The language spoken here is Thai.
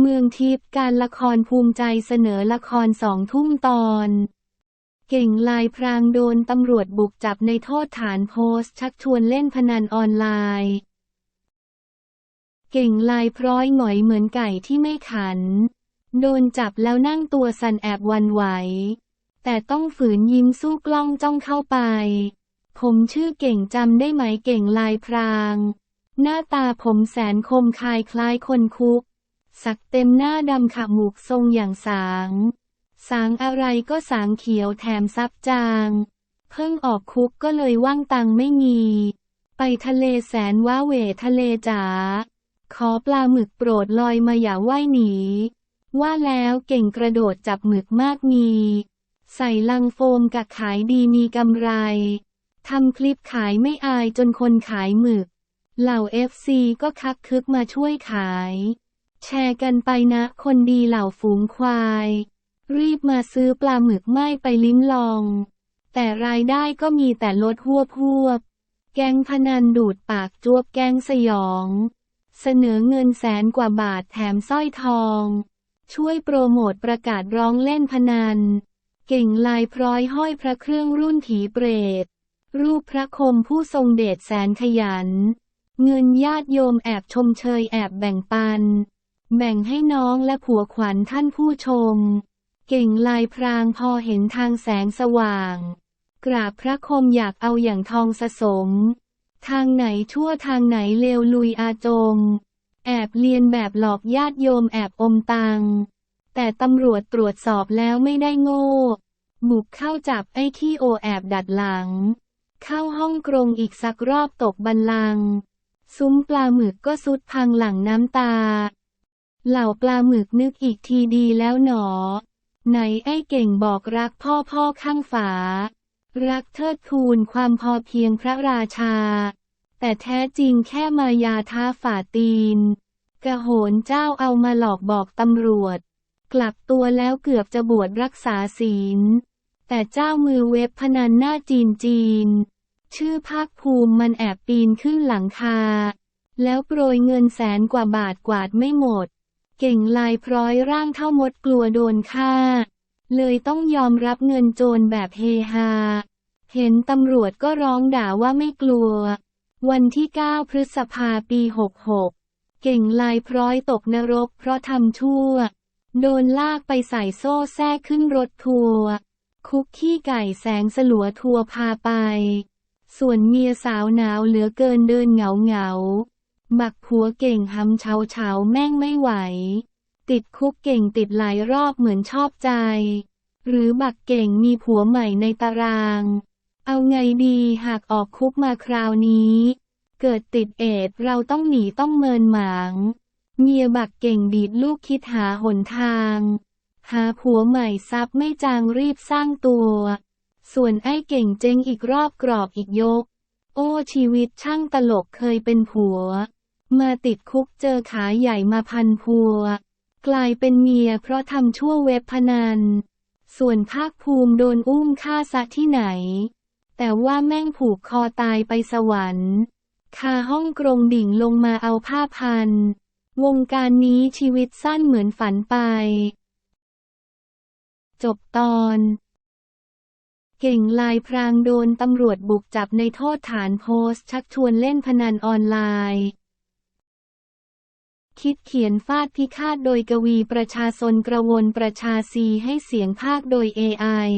เมืองทิพย์การละครภูมิใจเสนอละครสองทุ่มตอน เก่งลายพรางโดนตำรวจบุกจับในโทษฐานโพสต์ชักชวนเล่นพนันออนไลน์ เก่งลายพร้อยหงอยเหมือนไก่ที่ไม่ขัน โดนจับแล้วนั่งตัวสั่นแอบวันไหว แต่ต้องฝืนยิ้มสู้กล้องจ้องเข้าไป ผมชื่อเก่งจำได้ไหมเก่งลายพราง หน้าตาผมแสนคมคายคล้ายคนคุก สักเต็มหน้าดำขมูกทรงอย่างสาง สางอะไรก็สางเขียวแถมซับจาง เพิ่งออกคุกก็เลยว่างตังไม่มี ไปทะเลแสนว้าเหวทะเลจ๋า ขอปลาหมึกโปรดลอยมาอย่าว่ายหนี ว่าแล้วเก่งกระโดดจับหมึกมากมี ใส่ลังโฟมกะขายดีมีกำไร ทำคลิปขายไม่อายจนคนขายหมึก เหล่าเอฟซีก็คักคึกมาช่วยขาย แชร์กันไปนะ คนดีเหล่าฝูงควาย รีบมาซื้อปลาหมึกไม่ไปลิ้มลอง แต่รายได้ก็มีแต่ลดหัวพวบแก๊งพนันดูดปากจวบแก๊งสยอง เสนอเงินแสนกว่าบาทแถมสร้อยทอง ช่วยโปรโมทประกาศร้องเล่นพนัน เก่งลายพร้อยห้อยพระเครื่องรุ่นถีเปรต รูปพระคมผู้ทรงเดชแสนขยัน เงินญาติโยมแอบชมเชยแอบแบ่งปัน แบ่งให้น้องและผัวขวัญท่านผู้ชม เก่งลายพรางพอเห็นทางแสงสว่าง กราบพระคมอยากเอาอย่างทองสะสม ทางไหนชั่วทางไหนเลวลุยอาจม แอบเลียนแบบหลอกญาติโยมแอบอมตัง แต่ตำรวจตรวจสอบแล้วไม่ได้โง่บุกเข้าจับไอ้ขี้โอแอบดัดหลัง เข้าห้องกรงอีกสักรอบตกบันลัง ซุ้มปลาหมึกก็สุดพังหลังน้ำตา เหล่าปลาหมึกนึกอีกทีดีแล้วหนอ ไหนไอ้เก่งบอกรักพ่อพ่อข้างฝา รักเทิดทูนความพอเพียงพระราชา แต่แท้จริงแค่มายาท้าฝ่าตีน กระโหนเจ้าเอามาหลอกบอกตำรวจ กลับตัวแล้วเกือบจะบวชรักษาศีล แต่เจ้ามือเว็บพนันหน้าจีนจีน ชื่อภาคภูมิมันแอบปีนขึ้นหลังคา แล้วโปรยเงินแสนกว่าบาทกวาดไม่หมด เก่งลายพร้อยร่างเท่ามดกลัวโดนฆ่า เลยต้องยอมรับเงินโจรแบบเฮฮา เห็นตำรวจก็ร้องด่าว่าไม่กลัว วันที่ 9 พฤษภาปี 66 เก่งลายพร้อยตกนรกเพราะทำชั่ว โดนลากไปใส่โซ่แท้ขึ้นรถทัวร์คุกขี้ไก่แสงสลัวทัวร์พาไป ส่วนเมียสาวหนาวเหลือเกินเดินเหงาเหงา ๆบักผัวเก่งหำเฉาเฉาแม่งไม่ไหว ติดคุกเก่งติดหลายรอบเหมือนชอบใจ หรือบักเก่งมีผัวใหม่ในตาราง เอาไงดีหากออกคุกมาคราวนี้ เกิดติดเอดเราต้องหนีต้องเมินหมาง เมียบักเก่งดีดลูกคิดหาหนทาง หาผัวใหม่ซับไม่จางรีบสร้างตัว ส่วนไอ้เก่งเจงอีกรอบกรอบอีกยก โอ้ชีวิตช่างตลกเคยเป็นผัว มาติดคุกเจอขาใหญ่มาพันพัว กลายเป็นเมียเพราะทำชั่วเว็บพนัน ส่วนภาคภูมิโดนอุ้มฆ่าซะที่ไหน แต่ว่าแม่งผูกคอตายไปสวรรค์คาห้องกรงดิ่งลงมาเอาผ้าพัน วงการนี้ชีวิตสั้นเหมือนฝันไป จบตอน เก่งลายพรางโดนตำรวจบุกจับในโทษฐานโพสต์ชักชวนเล่นพนันออนไลน์ คิดเขียนฟาดพิฆาตโดยกวีประชาชนกระวนประชาซีให้เสียงภาคโดย AI